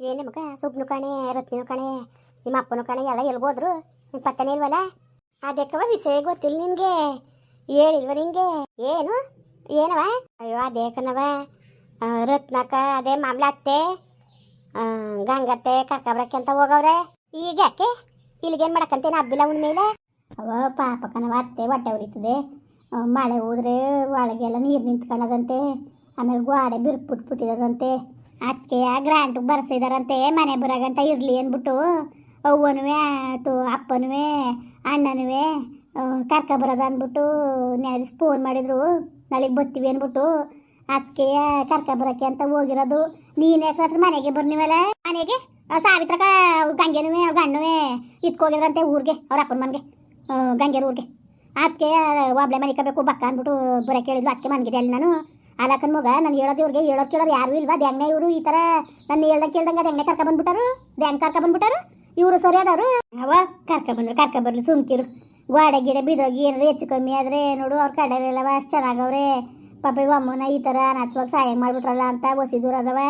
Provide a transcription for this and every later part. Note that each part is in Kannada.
ಏನು ಮಗ ಸುಬ್ನು ಕಣೆ ರತ್ನಿನು ಕಣೆ ನಿಮ್ಮ ಅಪ್ಪನು ಕಣೆ ಎಲ್ಲ ಎಲ್ಗೋದ್ರು ನಿಮ್ಮ ಪತ್ತನೇ ಇಲ್ವಲ್ಲ? ಅದಕ್ಕವ ವಿಷಯ ಗೊತ್ತಿಲ್ಲ ನಿನಗೆ. ಹೇಳಿಲ್ವ ನಿಂಗೆ? ಏನು? ಏನವ? ಅಯ್ಯೋ ಅದೇ ಕಣವ ಆ, ರತ್ನಕ್ಕ ಅದೇ ಮಾಮ್ಲ ಅತ್ತೆ ಗಂಗತ್ತೆ ಕರ್ಕಬ್ರಕ್ಕೆ ಅಂತ ಹೋಗವ್ರೆ. ಈಗ ಯಾಕೆ? ಇಲ್ಲಿಗೇನು ಮಾಡಕ್ಕಂತೇನು ಹಬ್ಬಿಲ್ಲ ಉಂಡ ಮೇಲೆ? ಅವ ಪಾಪ ಕಣವ ಅತ್ತೆ ಹೊಟ್ಟೆ ಉರಿತದೆ. ಮಳೆ ಹೋದ್ರೆ ಒಳಗೆಲ್ಲ ನೀರು ನಿಂತ್ಕೊಳ್ಳೋದಂತೆ ಆಮೇಲೆ ಗೋಡೆ ಬಿರ್ಪುಟ್ಬಿಟ್ಟಿದಂತೆ ಅದಕ್ಕೆ ಗ್ರಾಂಟ್ ಬರ್ಸಿದಾರಂತೆ, ಮನೆ ಬರಗಂಟ ಇರಲಿ ಅಂದ್ಬಿಟ್ಟು ಅವ್ವನೂ ಆತು ಅಪ್ಪನೂ ಅಣ್ಣನೂ ಬರೋದ ಅಂದ್ಬಿಟ್ಟು ನೆನೆಸ್ ಫೋನ್ ಮಾಡಿದ್ರು. ನಾಳೆಗೆ ಬರ್ತೀವಿ ಅಂದ್ಬಿಟ್ಟು ಅದಕ್ಕೆ ಬರೋಕೆ ಅಂತ ಹೋಗಿರೋದು. ನೀನೇ ಹತ್ರ ಮನೆಗೆ ಬರ್ನಿವಲ್ಲ ಮನೆಗೆ? ಸಾವಿತ್ರಕ ಗಂಗೆನೂ ಅವ್ರ ಗಂಡನೂ ಇತ್ಕೋಗಿದ್ರಂತೆ ಊರಿಗೆ, ಅವ್ರ ಅಪ್ಪನ ಮನೆಗೆ ಗಂಗೆರ ಊರಿಗೆ ಅದಕ್ಕೆ ಒಬ್ಳೆ ಮನಿಕಬೇಕು ಬಕ್ಕ ಅಂದ್ಬಿಟ್ಟು ಬರೋಕೆ ಹೇಳಿದ್ಲು. ಅದಕ್ಕೆ ಮನೆಗಿದೆ ಅಲ್ಲಿ ನಾನು. ಅಲಕನ್ ಮಗ, ನಾನು ಹೇಳೋದು ಇವ್ರಿಗೆ, ಹೇಳೋದು ಕೇಳೋರು ಯಾರು ಇಲ್ವಾ? ದ್ಯಾಂಗ್ನೆ ಇವರು ಈ ತರ ನನ್ನ ಹೇಳ್ದಂಗೆ ಕೇಳ್ದಂಗೆ ಕರ್ಕ ಬಂದ್ಬಿಟ್ಟಾರು? ದ್ಯಾಂಗ್ ಕರ್ಕ ಬಂದ್ಬಿಟ್ಟಾರು? ಇವರು ಸರಿ ಅದಾರು? ಅವ ಕರ್ಕ ಬಂದ್ರು ಕರ್ಕ ಬರ್ಲಿ ಸುಮ್ಕಿರು ಗೋಡೆ ಗಿಡ ಬಿದೋಗಿ ಏನಾದ್ರು ಹೆಚ್ಚು ಕಮ್ಮಿ ಆದರೆ ನೋಡು, ಅವ್ರ ಕಡೆಯಲ್ಲ ಅಷ್ಟು ಚೆನ್ನಾಗವ್ರೆ. ಪಾಪ ಇವ ಅಮ್ಮನ ಈ ಥರ ನಾಚುವಾಗ ಸಹಾಯ ಮಾಡ್ಬಿಟ್ರಲ್ಲ ಅಂತ ಹೊಸಿದೂರ ಅದವ.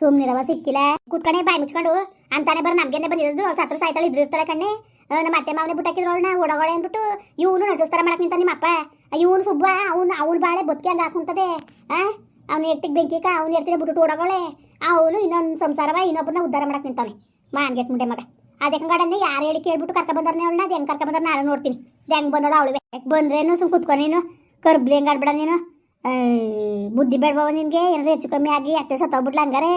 ಸುಮ್ನಿರವ, ಸಿಕ್ಕಿಲ್ಲ. ಕೂತ್ಕಣೆ, ಬಾಯಿ ಮುಚ್ಕೊಂಡು, ಅಂತಾನೆ ಬರ ನಮ್ಗೆನೆ ಬಂದಿದ್ದು ಅವ್ರ ಸತ್ರ ಸಾಯ್ತಾಳೆ, ಇದ್ರು ಇರ್ತಾಳೆ ಕಣ್ಣೆ. ನಮ್ಮ ಅತ್ತೆ ಮಾವನೆ ಬಿಟ್ಟಾಕಿದ್ರು ಅವಳನ್ನ, ಓಡಗೋಳೆ ಅಂದ್ಬಿಟ್ಟು, ಇವನು ನಟೋಸ್ತಾರ ಮಾಡಕ್ಕೆ ನಿಂತ ನಿಮ್ಮ ಅಪ್ಪ ಇವನು ಸುಬ್ಬ, ಅವ್ನು ಅವ್ನು ಬಾಳೆ ಬದುಕಿ ಹಾಕೊಂತದೆ. ಅವ್ನು ಎಟ್ಟಿಗೆ ಬೆಂಕಿಕ, ಅವ್ನು ಎಡ್ತಿನ ಬಿಟ್ಟು ಓಡೋಳೆ ಅವನು ಇನ್ನೊಂದು ಸಂಸಾರವ ಇನ್ನೊಬ್ಬರನ್ನ ಉದ್ಧಾರ ಮಾಡಕ್ ನಿಂತಾವೆ ಮಾನ್ಗೆಟ್ ಮುಂಡೆ ಮಗ. ಅದಕ್ಕೆ ಗಡನೆ ಯಾರು ಹೇಳಿ ಕೇಳ್ಬಿಟ್ಟು ಕರ್ಕ ಬಂದ್ರೆ ಅವಳನ್ನ? ಅದು ಹೆಂಗೆ ಕರ್ಕ ಬಂದ್ರೆ ನಾನು ನೋಡ್ತೀನಿ. ಹೆಂಗೆ ಬಂದೋಳು ಅವಳುವೆ ಬಂದ್ರೇನು? ಸುಮ್ ಕುತ್ಕೊ ನೀನು. ಕರ್ಬ್ಲಿ ಹೆಂಗೆ ಆಡ್ಬೇಡ ನೀನು? ಬುದ್ಧಿ ಬೇಡವ ನಿನಗೆ? ಏನಾರ ಹೆಚ್ಚು ಕಮ್ಮಿ ಆಗಿ ಅತ್ತೆ ಸತ್ತೋಗ್ಬಿಟ್ಲ ಹಂಗಾರೆ?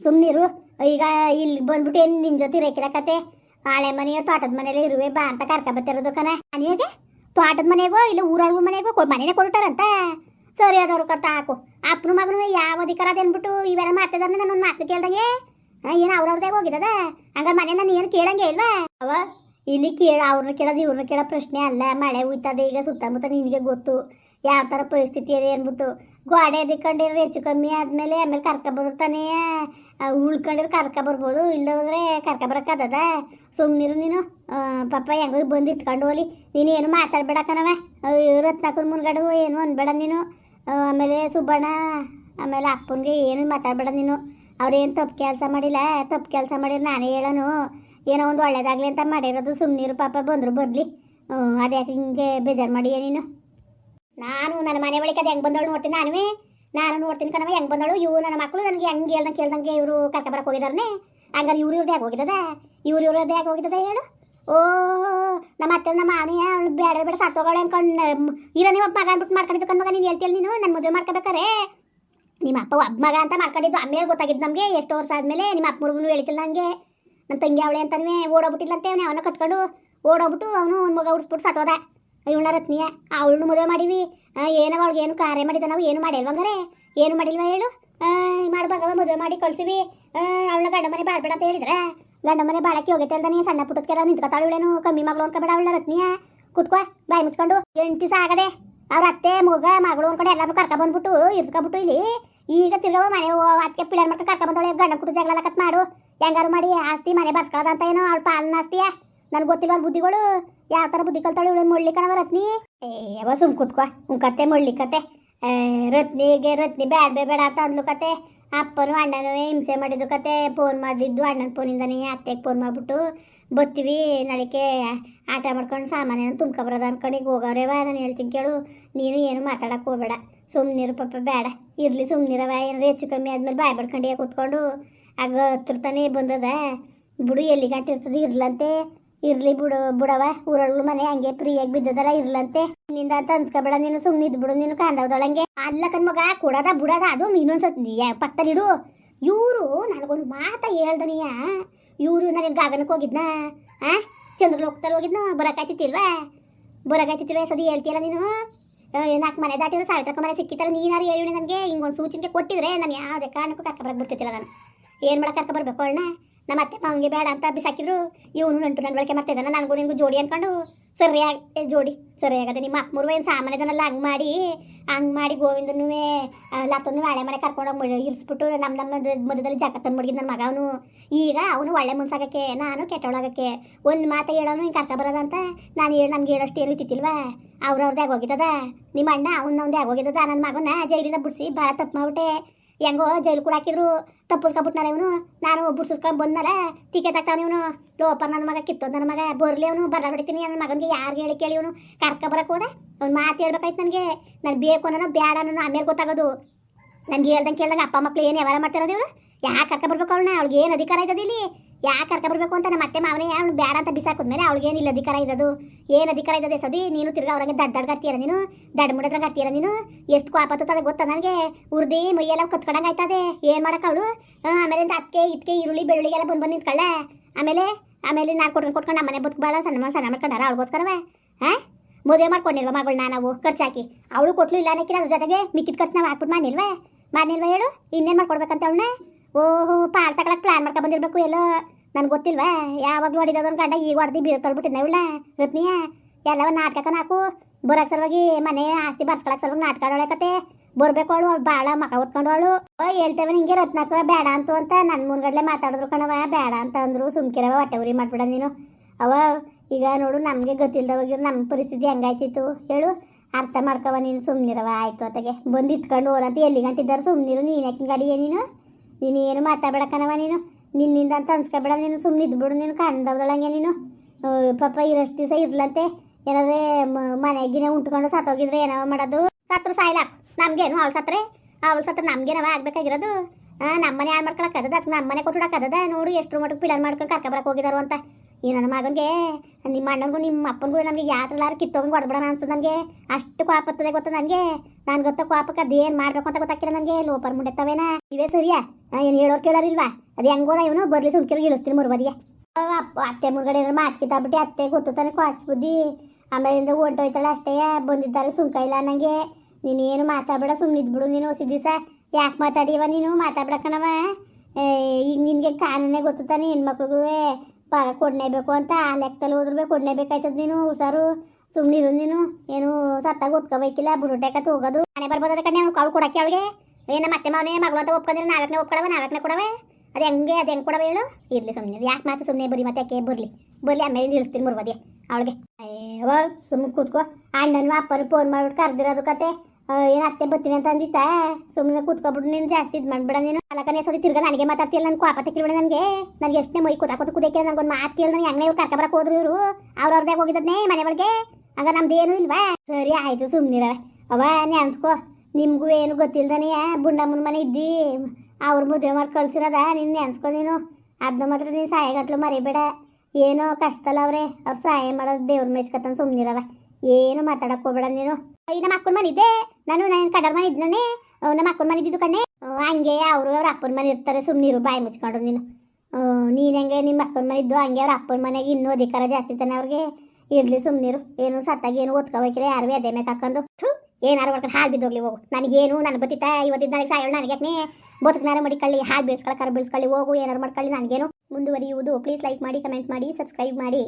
ಸುಮ್ಮನಿರು ಈಗ ಇಲ್ಲಿ ಬಂದ್ಬಿಟ್ಟು ಏನು ನಿನ್ನ ಜೊತೆ ರೇಖಿಲಕತ್ತೆ ಹಳೆ ಮನೆಯೋ, ತೋಟದ ಮನೇಲಿ ಇರುವೆ ಬಾ ಅಂತ ಕರ್ಕ ಬತ್ತಿರೋದು ಕಣ. ಮನೆಗೆ ತೋಟದ ಮನೆಗೋ ಇಲ್ಲ ಊರೊಳಗು ಮನೆಗೋ ಮನೆನೇ ಕೊಡ್ತಾರಂತ. ಸರಿ ಅದವ್ರು ಕರ್ತ ಹಾಕು. ಅಪ್ಪನ ಮಗನು ಯಾವ ಅಧಿಕಾರ ಅದೇನ್ಬಿಟ್ಟು ಇವೆಲ್ಲ ಮಾಡ್ತಿದಾರೆ ನಾನು ಒಂದು ಮಾತು ಕೇಳ್ದಂಗೆ? ಏನು ಅವ್ರವ್ರದಾಗ ಹೋಗಿದ್ದದ ಹಂಗಾರೆ ಮನೆ ನಾನು ಏನು ಕೇಳಂಗೆ ಇಲ್ವಾ? ಅವ, ಇಲ್ಲಿ ಕೇಳ, ಅವ್ರನ್ನ ಕೇಳೋದು ಇವ್ರನ್ನ ಕೇಳೋ ಪ್ರಶ್ನೆ ಅಲ್ಲ. ಮಳೆ ಉಯ್ತದೆ, ಈಗ ಸುತ್ತಮುತ್ತ ನಿನಗೆ ಗೊತ್ತು. ಯಾವ ಥರ ಪರಿಸ್ಥಿತಿ ಇದೆ ಅಂದ್ಬಿಟ್ಟು. ಗೋಡೆ ಎದ್ಕೊಂಡಿದ್ರೆ ಹೆಚ್ಚು ಕಮ್ಮಿ ಆದಮೇಲೆ ಆಮೇಲೆ ಕರ್ಕ ಬರ್ತಾನೆ ಉಳ್ಕೊಂಡಿದ್ರೆ ಕರ್ಕ ಬರ್ಬೋದು, ಇಲ್ಲದ್ರೆ ಕರ್ಕ ಬರೋಕ್ಕದ ಸುಮ್ಮನಿರು ನೀನು ಪಾಪ ಹೆಂಗೋ ಬಂದು ಇತ್ಕೊಂಡು ಹೋಲಿ. ನೀನು ಏನು ಮಾತಾಡ್ಬೇಡ ಕಣವ ರತ್ನಾಕುನ್ ಮುನ್ಗಡೆ ಏನು ಅನ್ಬೇಡ ನೀನು. ಆಮೇಲೆ ಸುಬ್ಬಣ್ಣ, ಆಮೇಲೆ ಅಪ್ಪನಿಗೆ ಏನು ಮಾತಾಡ್ಬೇಡ ನೀನು. ಅವ್ರೇನು ತಪ್ಪು ಕೆಲಸ ಮಾಡಿಲ್ಲ? ತಪ್ಪು ಕೆಲಸ ಮಾಡಿದ್ರೆ ನಾನೇ ಹೇಳೋನು. ಏನೋ ಒಂದು ಒಳ್ಳೇದಾಗಲಿ ಅಂತ ಮಾಡಿರೋದು. ಸುಮ್ಮನಿರು ಪಾಪ ಬಂದರು ಬರಲಿ. ಅದ್ಯಾಕೆ ಹಿಂಗೆ ಬೇಜಾರು ಮಾಡಿಯೇ ನೀನು? ನಾನು ನನ್ನ ಮನೆ ಒಳಗೆ ಅದು ಹೆಂಗೆ ಬಂದವಳು ನೋಡ್ತೀನಿ ನಾನುವೇ. ನಾನು ನೋಡ್ತೀನಿ ಕಣವ ಹೆಂಗೆ ಬಂದಳು? ಇವು ನನ್ನ ಮಕ್ಕಳು, ನನಗೆ ಹೆಂಗೆ ಹೇಳ್ದಂಗೆ ಕೇಳ್ದಂಗೆ ಇವರು ಕರ್ಕೊಬರಕ್ಕೆ ಹೋಗಿದಾರೆ ಹಂಗಾರೆ ಇವ್ರು ಇವ್ರದ್ದು ಯಾಕೆ ಹೋಗಿದ್ದದ ಇವ್ರು ಇವ್ರದ್ದು ಯಾಕೆ ಹೋಗಿದದ ಹೇಳು? ಓ ನಮ್ಮ ಅತ್ತೆ, ನಮ್ಮ ಮಾಮಿಯ ಅವಳು ಬೇಡ ಬೇಡ ಸತ್ತೋಗಳು ಅನ್ಕೊಂಡು ನೀವು ಒಬ್ಬ ಮಗ ಅಂದ್ಬಿಟ್ಟು ಮಾಡ್ಕೊಂಡಿದ್ದು ಕಣ್ ಮಗ, ನೀನು ಹೇಳ್ತೀಯಲ್ಲ ನೀನು? ನನ್ನ ಮದುವೆ ಮಾಡ್ಕೋಬೇಕಾರೆ? ನಿಮ್ಮ ಅಪ್ಪ ಒಬ್ಬ ಮಗ ಅಂತ ಮಾಡ್ಕೊಂಡಿದ್ದು ಆಮೇಲೆ ಗೊತ್ತಾಗಿದ್ದು ನಮಗೆ. ಎಷ್ಟು ವರ್ಷ ಆದಮೇಲೆ ನಿಮ್ಮ ಅಪ್ಪ ಮುರುಗನು ಹೇಳ್ತಿಲ್ಲ ನನಗೆ ನನ್ನ ತಂಗಿ ಅವಳೆ ಅಂತನೇ ಓಡೋಗ್ಬಿಟ್ಟಿಲ್ಲಂತೆ ಅವನೇ ಅವನ ಕಟ್ಕೊಂಡು ಓಡೋಗ್ಬಿಟ್ಟು ಅವನು ಒಂದು ಮಗ ಹುಡ್ಸ್ಬಿಟ್ಟು ಸತ್ತೋದ. ಇವಳ ರತ್ನಿಯ ಅವಳನ್ನು ಮದುವೆ ಮಾಡೀವಿ. ಏನವ ಅವ್ಳಿಗೆ ಏನು ಕಾರ್ಯ ಮಾಡಿದ ನಾವು ಏನು ಮಾಡಿಲ್ವಂಗಾರೆ ಏನು ಮಾಡಿಲ್ವ ಹೇಳು? ಮಾಡ್ಬಾಗವ ಮದುವೆ ಮಾಡಿ ಕಳ್ಸಿವಿ. ಅವಳನ್ನ ಗಂಡ ಮನೆ ಬಾಳ್ಬೇಡ ಅಂತ ಹೇಳಿದ್ರೆ? ಗಂಡ ಮನೆ ಬಾಳಕ್ಕೆ ಹೋಗೈತೆ ಅಲ್ದಾನೆ ಸಣ್ಣ ಪುಟ್ಟದ್ಕೆಲ್ಲ ನಿಂತ್ಕೊತಾಳು ಇವಳೇನು? ಕಮ್ಮಿ ಮಗಳು ಅನ್ಕೊಬೇಡ ಅವಳ ರತ್ನಿಯ. ಕುತ್ಕೋ, ಬಾಯಿ ಮುಚ್ಕೊಂಡು. ಎಂಟು ದಿವಸ ಆಗದೆ ಅವ್ರ ಅತ್ತೆ, ಮಗ, ಮಗಳು ಅನ್ಕೊಂಡು ಎಲ್ಲರೂ ಕರ್ಕ ಬಂದ್ಬಿಟ್ಟು ಇರ್ಸ್ಕೊಬಿಟ್ಟು ಇಲ್ಲಿ ಈಗ ತಿರ್ಗವ ಮನೆ ಅತ್ತೆ ಪಿಳ್ಳರ್ ಮಕ್ಕ ಕರ್ಕ ಬಂದವಳೆ ಗಂಡ ಕುಟ್ಟು ಜಗಳ ಕತ್ ಮಾಡು. ಹೆಂಗಾರು ಮಾಡಿ, ಆಸ್ತಿ ಮನೆ ಬರ್ಸ್ಕೊಳ್ಳೋದಂತ ಏನೋ, ಅವಳ ಪಾಲನ ಆಸ್ತಿಯ? ನನ್ಗೆ ಗೊತ್ತಿಲ್ಲ ಬುದ್ಧಿಗಳು? ಯಾವ ಥರ ಬುದ್ಧಿ ಕಲ್ತಾಳು ಇವಳು ಮೊಳ್ಳಿ ಕಣವ ರತ್ನಿ? ಏ ಸುಮ್ ಕುತ್ಕೋ ಮೊಳ್ಳಿ ಕತೆ ಆ, ರತ್ನಿಗೆ ರತ್ನಿ ಬೇಡ ಬೇಡ ಅಂತ ಅಂದ್ಲು ಕತೆ. ಅಪ್ಪನು ಅಣ್ಣನೂ ಹಿಂಸೆ ಮಾಡಿದ್ದು ಕತೆ. ಫೋನ್ ಮಾಡಿದ್ದು ಅಣ್ಣನ ಫೋನಿಂದನೇ ಅತ್ತೆಗೆ ಫೋನ್ ಮಾಡಿಬಿಟ್ಟು ಬತ್ತೀವಿ ನಳಿಕೆ ಆಟ ಮಾಡ್ಕೊಂಡು ಸಾಮಾನೇನು ತುಂಬ್ಕೊಬರೋದು ಅನ್ಕೊಂಡು ಹೋಗವ್ರೇವ ನಾನು ಹೇಳ್ತೀನಿ ಕೇಳು. ನೀನು ಏನು ಮಾತಾಡಕ್ಕೆ ಹೋಗಬೇಡ. ಸುಮ್ಮನಿರು ಪಾಪ ಬೇಡ ಇರಲಿ ಸುಮ್ಮನಿರವ ಏನಾದ್ರು ಹೆಚ್ಚು ಕಮ್ಮಿ ಆದ್ಮೇಲೆ ಬಾಯ್ ಬಡ್ಕೊಂಡು ಕೂತ್ಕೊಂಡು. ಆಗ ಹತ್ರ ತಾನೇ ಬಂದದ. ಬಿಡು ಎಲ್ಲಿ ಗಂಟೆ ಇರ್ತದೆ ಇರ್ಲಂತೆ. ಇರ್ಲಿ ಬಿಡು ಬಿಡವ ಊರೊಳಗೆ ಮನೆ ಹಂಗೆ ಫ್ರೀಯಾಗಿ ಬಿದ್ದದಲ್ಲ ಇರ್ಲಂತೆ. ನಿಂದ ಅಂತ ಅನ್ಸ್ಕೊಬೇಡ, ನೀನು ಸುಮ್ಮನೆ ಇದ್ ಬಿಡು, ನೀನು ಕಾಂದವದೊಳಂಗೆ. ಅಲ್ಲ ಕಣ್ಮಗ ಕೊಡದ ಬಿಡದ ಅದು ಇನ್ನೊಂದ್ಸತಿ ಪಕ್ಕದಲ್ಲಿಡು ಇವರು ನನಗೊಂದು ಮಾತ ಹೇಳ್ದನಿಯ ಇವರು ನನಗೆ ಗಾಗನಕ್ಕೆ ಹೋಗಿದ್ನ? ಆ? ಹೋಗ್ತಾರೆ ಹೋಗಿದ್ನ? ಬರಕಾಯ್ತಿತ್ತಿಲ್ವಾ ಬರಕಾಯ್ತಿತ್ತಿಲ್ವಾ ಸದಿ ಹೇಳ್ತೀಯಲ್ಲ ನೀನು? ನಾಲ್ಕು ಮನೆ ದಾಟಿದ್ರೆ ಸಾವಿರಕ್ಕ ಮನೆ ಸಿಕ್ಕಿತ್ತಲ್ಲ, ನೀನಾರು ಹೇಳಿ ನನಗೆ. ಹಿಂಗೊಂದು ಸೂಚನೆ ಕೊಟ್ಟಿದ್ರೆ ನಾನು ಯಾವುದೇ ಕಾರಣಕ್ಕೂ ಕರ್ಕೊಬರಕ್ಕೆ ಬರ್ತಿತ್ತಿಲ್ಲ ನಾನು. ಏನು ಮಾಡಕ್ಕೆ ಕರ್ಕೊಬರ್ಬೇಕು ಅಣ್ಣ ನಮ್ಮ ಅತ್ತೆ ಮಾವನಿಗೆ ಬೇಡ ಅಂತ ಬಿಸಾಕಿದ್ರು ಇವನು ನಂಟು ನನ್ನ ಬಳಕೆ ಮಾಡ್ತಿದ್ದಾನೆ ನನಗೂ ನಿಂಗೂ ಜೋಡಿ ಅನ್ಕೊಂಡು ಸರಿಯಾಗಿ ಜೋಡಿ, ಸರಿಯಾಗದೆ ನಿಮ್ಮ ಅಪ್ಪಮೂರು ಏನು ಸಾಮಾನ್ಯದನ್ನೆಲ್ಲ ಹಂಗೆ ಮಾಡಿ ಹಂಗೆ ಮಾಡಿ ಗೋವಿಂದನೂ ಲತ್ತನ್ನು ಹಳೆ ಮನೆ ಕರ್ಕೊಂಡೋಗಿ ಇರಿಸ್ಬಿಟ್ಟು ನಮ್ಮ ನಮ್ಮ ಮಧ್ಯದಲ್ಲಿ ಜಾಗ ತಂದು ಮುಡಿದ ನನ್ನ ಮಗ ಅವನು. ಈಗ ಅವನು ಒಳ್ಳೆ ಮುನ್ಸಾಗಕ್ಕೆ, ನಾನು ಕೆಟ್ಟೊಳಗಕ್ಕೆ ಒಂದು ಮಾತು ಹೇಳೋನು ಹಿಂಗೆ ಕರ್ಕ ಬರೋದಂತ ನಾನು ಹೇಳಿ ನಮ್ಗೆ ಹೇಳೋಷ್ಟು ಏನು ಇತ್ತಿಲ್ವ ಅವ್ರವ್ರದ್ದು ಆಗೋಗಿದ್ದದ ನಿಮ್ಮ ಅಣ್ಣ ಅವ್ನು ಅವ್ನದೇ ಆಗೋಗಿದ್ದದ ನನ್ನ ಮಗನ ಜೈಲಿಂದ ಬಿಡಿಸಿ ಭಾಳ ತಪ್ಪು ಮಾಡ್ಬಿಟ್ಟೆ. ಹೆಂಗೋ ಜೈಲು ಕೂಡ ಹಾಕಿದ್ರು. ತಪ್ಪಿಸ್ಕೊಂಬಿಟ್ನಾರ ಇವನು. ನಾನು ಒಬ್ಬರು ಸುಸ್ಕೊಂಡು ಬಂದಲ್ಲ ಟಿಕೆಟ್ ಹಾಕ್ತಾನೆ ಇವನು. ಲೋಪ ನನ್ನ ಮಗ ಕಿತ್ತೋದು ನನ್ನ ಮಗ. ಬರ್ಲಿ ಅವನು ಬರ ಬಿಡ್ತೀನಿ ನನ್ನ ಮಗನಿಗೆ ಯಾರಿಗೆ ಹೇಳಿ ಕೇಳಿ ಇವನು? ಕರ್ಕ ಬರಕ್ಕೆ ಹೋದೆ. ಅವ್ನು ಮಾತು ಹೇಳ್ಬೇಕಾಯ್ತು ನನಗೆ. ನಾನು ಬೇಕು ಅನ್ನೋ ಬೇಡ ಅನ್ನೋ ಆಮೇಲೆ ಗೊತ್ತಾಗೋದು. ನನಗೆ ಹೇಳ್ದಂಗೆ ಕೇಳ್ದಂಗೆ ಅಪ್ಪ ಮಕ್ಳು ಏನು ವ್ಯವಹಾರ ಮಾಡ್ತಿರೋದು ಇವ್ರು? ಯಾಕೆ ಕರ್ಕ ಬರ್ಬೇಕು ಅವಳನ್ನ? ಅವ್ಳಿಗೆ ಏನು ಅಧಿಕಾರ ಇದ್ದದ ಇಲ್ಲಿ? ಯಾಕೆ ಕರ್ಕ ಬರಬೇಕು ಅಂತ ನಮ್ಮ ಅತ್ತೆ ಮಾವನೇ ಅವ್ನು ಬೇಡ ಅಂತ ಬಿಸಾಕಿದ್ಮೇಲೆ ಅವ್ಳಿಗೆ ಏನಿಲ್ಲ ಅಧಿಕಾರ ಇದ್ದದು ಏನು ಅಧಿಕಾರ ಇದ್ದದೆ ಸದಿ, ನೀನು ತಿರ್ಗಾ ಅವ್ರಿಗೆ ದಡ್ಡ ದಡ್ ನೀನು? ದಡ್ ಮುಡದ್ರ ಗತ್ತೀರ ನೀನು? ಎಷ್ಟು ಕೋಪತ್ತದ ಗೊತ್ತಾ ನನಗೆ ಉರ್ದಿ ಮೈಯೆಲ್ಲ ಕತ್ಕೊಂಡಂಗೆ ಆಯ್ತದೆ. ಏನು ಮಾಡಕ್ಕೆ ಅವಳು? ಆಮೇಲೆ ಅದಕ್ಕೆ ಇದಕ್ಕೆ ಈರುಳ್ಳಿ, ಬೆಳ್ಳುಳ್ಳಿಗೆಲ್ಲ ಬಂದು ಬಂದು ನಿಂತ್ಕೊಳ್ಳೆ. ಆಮೇಲೆ ಆಮೇಲೆ ನಾನು ಕೊಟ್ಕೊಂಡು ಕೊಟ್ಕೊಂಡು ನಮ್ಮನೆ ಬದುಕಬೇಡ ಸಣ್ಣ ಮ- ಸಣ್ಣ ಮಾಡ್ಕೊಂಡಾರ ಅವಳಿಗೋಸ್ಕರವೇ? ಹಾಂ? ಮದುವೆ ಮಾಡ್ಕೊಂಡಿಲ್ವ ಮಗಳನ್ನ ನಾವು, ಖರ್ಚಾಕಿ? ಅವಳು ಕೊಟ್ಲು ಇಲ್ಲ ಅನ್ನಕ್ಕೆ ಅದ್ರ ಜೊತೆಗೆ ಮಿಕ್ಕಿದ ಖರ್ಚು ನಾವು ಹಾಕ್ಬಿಟ್ಟು ಮಾಡಿಲ್ವೇ ಮಾಡಿಲ್ವ ಹೇಳು? ಇನ್ನೇನು ಮಾಡ್ಕೊಡ್ಬೇಕಂತ ಅವಳನ್ನ ಓಹೋ, ಪಾಲ್ ತಗೊಳಕ್ ಪ್ಲಾನ್ ಮಾಡ್ಕೊ ಬಂದಿರ್ಬೇಕು ಎಲ್ಲೋ? ನನ್ಗೆ ಗೊತ್ತಿಲ್ವಾ? ಯಾವಾಗ ಹೊಡಿದೋದೊಂದು ಗಂಡ ಈಗ ಹೊಡೆದು ಬೀರ ತೊಳ್ಬಿಟ್ಟಿದ್ನ ಇವಳ ರತ್ನಿಯ ಎಲ್ಲವ ನಾಟಕ ನಾಕು ಬರಕ್ ಸಲುವಾಗಿ ಮನೆ ಆಸ್ತಿ ಬರ್ಸ್ಕೊಳಕ್ ಸಲುವಾಗಿ ನಾಟಕ ಆಡೋಳೆ ಕತೆ. ಬರ್ಬೇಕು ಅವಳು, ಅವ್ಳು ಭಾಳ ಮಕ ಹೊತ್ಕೊಂಡು ಅವಳು. ಹೇಳ್ತೇವೆ ನಿಂಗೆ ರತ್ನಕ್ಕ ಬೇಡ ಅಂತು ಅಂತ ನನ್ನ ಮುಂದ್ಗಡೆ ಮಾತಾಡಿದ್ರು ಕಣವ ಬೇಡ ಅಂತ ಅಂದ್ರು ಸುಮ್ಕಿರವ ಹೊಟ್ಟೆ ಉರಿ ಮಾಡ್ಬಿಡ ನೀನು. ಅವ ಈಗ ನೋಡು, ನಮಗೆ ಗೊತ್ತಿಲ್ದವಾಗಿರೋ ನಮ್ಮ ಪರಿಸ್ಥಿತಿ ಹೆಂಗಾಯ್ತಿತ್ತು? ಹೇಳು. ಅರ್ಥ ಮಾಡ್ಕವ ನೀನು ಸುಮ್ಮನಿರವ ಆಯ್ತು ಅತ್ತಗೆ. ಬಂದು ಇತ್ಕೊಂಡು ಎಲ್ಲಿ ಗಂಟಿದ್ದಾರೆ ಸುಮ್ಮನಿರು ನೀನು ಯಾಕೆ ಗಾಡಿಯೇ ನೀನು? ನೀನು ಏನು ಮಾತಾಡ್ಬೇಡಕ್ಕನವ ನೀನು? ನಿನ್ನಿಂದ ಅಂತ ಅನ್ಸ್ಕೊಬೇಡ ನೀನು ಸುಮ್ಮನೆ ಇದ್ಬಿಡು ನೀನು, ಕಣ್ದವ್ದೊಳಂಗೆ ನೀನು. ಪಾಪ ಇರಷ್ಟು ದಿವಸ ಇರ್ಲಂತೆ. ಏನಾದ್ರೆ ಮನೆಗಿನ ಉಂಟ್ಕೊಂಡು ಸತ್ತೋಗಿದ್ರೆ ಏನವ ಮಾಡೋದು? ಸತ್ರು ಸಾಯ್ಲಾಕ್ ನಮ್ಗೇನು? ಅವಳು ಸತ್ರೆ? ಅವಳು ಸತ್ರ ನಮ್ಗೇನವ? ಆಗ್ಬೇಕಾಗಿರೋದು? ನಮ್ಮ ನಮ್ಮನೆ ಹಾಳು ಮಾಡ್ಕೊಳಕ್ಕದ ಅದಕ್ಕೆ ನಮ್ಮನೆ ಕೊಟ್ಟು ನೋಡು ಎಷ್ಟು ಮಟ್ಟಿಗೆ ಪಿಳನ್ ಮಾಡ್ಕೊಂಡು ಕರ್ಕೊಬರಕ್ಕೆ ಹೋಗಿದಾರು ಅಂತ. ಈ ನನ್ನ ಮಗನಿಗೆ, ನಿಮ್ಮ ಅಣ್ಣನಿಗೂ, ನಿಮ್ಮ ಅಪ್ಪನಿಗೂ ನಮಗೆ ಯಾತ್ರೆಲ್ಲಾರು ಕಿತ್ತೋಗಂಗೆ ಹೊಡೆದ್ಬಿಡೋಣ ಅಂತ ನನಗೆ ಅಷ್ಟು ಕೋಪ ಹತ್ತದೆ ಗೊತ್ತಾ ನನಗೆ? ನಾನು ಗೊತ್ತ ಕೋಪಕ್ಕೆ ಏನು ಮಾಡಬೇಕು ಅಂತ ಗೊತ್ತಾಕಿರ ನನಗೆ. ಲೋಪರ್ ಮುಂಡೆತ್ತವೇನ ಇವೇ ಸರಿಯಾ. ಏನು ಹೇಳೋರು ಕೇಳೋರಿಲ್ವಾ ಅದು ಹೆಂಗೋದ ಇವನು? ಬರ್ಲಿ ಸುಮ್ಕಿರೋ ಇಳಿಸ್ತೀನಿ ಮುರ್ಬದಿಯ ಅತ್ತೆ ಮುರುಗಡೆ ಏನಾರು ಮಾತ್ಕಿತಾಬಿಟ್ಟು ಅತ್ತೆ ಗೊತ್ತು ತಾನೆ ಬುದ್ಧಿ. ಆಮೇಲಿಂದ ಹೊಂಟೋಯ್ತಾಳೆ ಅಷ್ಟೇ ಬಂದಿದ್ದಾರೆ ಸುಮ್ಕ ಇಲ್ಲ ನನಗೆ ನೀನೇನು ಮಾತಾಡಬೇಡ ಸುಮ್ಮನಿದ್ಬಿಡು ನೀನು ಹೊಸ ದಿವಸ. ಯಾಕೆ ಮಾತಾಡಿವ ನೀನು? ಮಾತಾಡ್ಬೇಡ ಕಣವ ಈಗ ನಿನಗೆ ಕಾನೂನೇ ಗೊತ್ತು ತಾನೆ ಹೆಣ್ಮಕ್ಳಿಗೂ ಪಾಗ ಕೊಡ್ನೇಬೇಕು ಅಂತ ಆ ಲೆಕ್ಕದಲ್ಲಿ ಹೋದ್ರೆ ಕೊಡ್ನೇಬೇಕಾಯ್ತದ ನೀನು, ಹುಷಾರು ಸುಮ್ಮನಿರು ನೀನು. ಏನು ಸತ್ತಾಗ ಒತ್ಕೋಬೇಕಿಲ್ಲ ಬುರುಟೆಕತ್ ಹೋಗೋದು ಮನೆ ಬರ್ಬೋದ ಕಣ್ಣೆ ಅವ್ನು ಕಾಳು ಕೊಡಕ್ಕೆ ಅವಳಿಗೆ. ಏನ ಮತ್ತೆ ಮಾವನೇ, ಮಗಳು ಅಂತ ಒಪ್ಕೊಂಡ್ರೆ ನಾಲ್ಕನೇ ಒಪ್ಕೊಳವ ನಾಲ್ಕನೇ ಕೊಡವೆ? ಅದು ಹೆಂಗೆ ಅದು ಹೆಂಗೆ ಕೊಡವೆ ಹೇಳು? ಇರ್ಲಿ ಸುಮ್ಮನೆ ಯಾಕೆ ಮಾತು ಸುಮ್ಮನೆ ಬರಿ, ಮತ್ತೆ ಯಾಕೆ ಬರಲಿ? ಬರಲಿ ಆಮೇಲೆ ಇಳಿಸ್ತೀನಿ ಬರ್ಬೋದೇ ಅವಳಿಗೆ. ಅಯ್ಯೋ ಸುಮ್ಮನೆ ಕೂತ್ಕೋ. ಅಣ್ಣನೂ ಅಪ್ಪನು ಫೋನ್ ಮಾಡ್ಬಿಟ್ಟು ಕರೆದಿರೋದು ಕತೆ. ಏನು ಅತ್ತೆ ಬರ್ತೀನಿ ಅಂತ ಅಂದಿತ್ತ? ಸುಮ್ಮನೆ ಕೂತ್ಕೊಬಿಟ್ಟು ನೀನು ಜಾಸ್ತಿ ಇದು ಮಾಡ್ಬೇಡ. ನೀನು ಅಲಕನೇ ಸರಿ ತಿರ್ಗ ನನಗೆ ಮಾತಾಡ್ತಿಲ್ಲ ನನ್ ಕೋಪ ತೆಕ್ಕಿಬಿಡ ನನಗೆ? ನನಗೆ ಎಷ್ಟನೇ ಮೈ ಕೂತಾಕೋದು ಕುದಕ್ಕೆ ಒಂದು ಮಾತು ಕೇಳಿದ್ರೆ ಹೆಂಗ್ ಹೆಂಗೆ ಇವ್ರು ಕರ್ಕೊಬರಕ್ಕೆ ಹೋದ್ರು ಇವರು. ಅವ್ರವ್ರದಾಗ ಹೋಗಿದ್ದನ್ನೇ ಮನೆ ಒಳಗೆ. ಆಗ ನಮ್ದು ಏನು ಇಲ್ವಾ? ಸರಿ ಆಯ್ತು ಸುಮ್ಮನಿರ ಅವ ನೆನ್ಸ್ಕೋ ನಿಮಗೂ ಏನು ಗೊತ್ತಿಲ್ದನೇ ಬುಂಡಮ್ಮನ ಮನೆ ಇದ್ದಿ. ಅವ್ರ ಮದುವೆ ಮಾಡಿ ಕಳ್ಸಿರೋದ? ನಿನ್ನ ನೆನ್ಸ್ಕೊ ನೀನು. ಅದನ್ನ ಮಾತ್ರ ನೀನು ಸಹಾಯಗಟ್ಲು ಮರಿಬೇಡ. ಏನೋ ಕಷ್ಟಲ್ಲ ಅವ್ರೆ. ಅವ್ರು ಸಹಾಯ ಮಾಡೋದು ದೇವ್ರ ಮೆಚ್ಕತನ ಸುಮ್ಮನಿರವ ಏನು ಮಾತಾಡಕ್ ಹೋಗ್ಬೇಡ ನೀನು. ನಮ್ಮ ಅಕ್ಕನ ಮನೆ ಇದ್ದೆ ನಾನು ನನ್ನ ಕಡರ್ ಮನೆ ಇದ್ನೇ ನಮ್ಮ ಅಕ್ಕನ ಮನೆ ಇದ್ದಿದ್ದು ಕಣ್ಣೆ. ಹಂಗೆ ಅವರು ಅವ್ರ ಅಪ್ಪನ ಮನೆ ಇರ್ತಾರೆ ಸುಮ್ಮನಿರು ಬಾಯಿ ಮುಚ್ಕೊಂಡು ನೀನು. ನೀನು ಹೆಂಗೆ ನಿಮ್ಮ ಅಕ್ಕನ ಮನೆ ಇದ್ದು, ಹಂಗೆ ಅವ್ರ ಅಪ್ಪನ ಮನೆಗೆ ಇನ್ನೂ ಅಧಿಕಾರ ಜಾಸ್ತಿ ತಾನೆ ಅವ್ರಿಗೆ. ಇರ್ಲಿ ಸುಮ್ಮನಿರು ಏನು ಸತ್ತಾಗ ಏನು ಓದ್ಕೋಬೇಕಿಲ್ಲ ಯಾರು ಅದೇ ಮೇಲೆ ಹಾಕೊಂಡು. ಏನಾರು ಮಾಡ್ಕೊಂಡು ಹಾಲು ಬಿದ್ದೋಗ್ಲಿ ಹೋಗು. ನನಗೇನು ನನಗೆ ಬತ್ತಿತ್ತ ಇವತ್ತಿದ್ದ ನನಗೆ ಸಾಯೋಳು ನನಗೆ ಯಾಕೆ ಬದುಕನಾರ ಮಡಿಕೊಳ್ಳಿ, ಹಾಲು ಬೀಳ್ಸ್ಕೊಳ್ಳಿ ಕರ ಬೀಳ್ಸ್ಕೊಳ್ಳಿ, ಹೋಗು, ಏನಾರು ಮಾಡ್ಕೊಳ್ಳಿ, ನನಗೇನು ಮುಂದುವರಿಯುವುದು. ಪ್ಲೀಸ್ ಲೈಕ್ ಮಾಡಿ ಕಮೆಂಟ್ ಮಾಡಿ ಸಬ್ಸ್ಕ್ರೈಬ್ ಮಾಡಿ.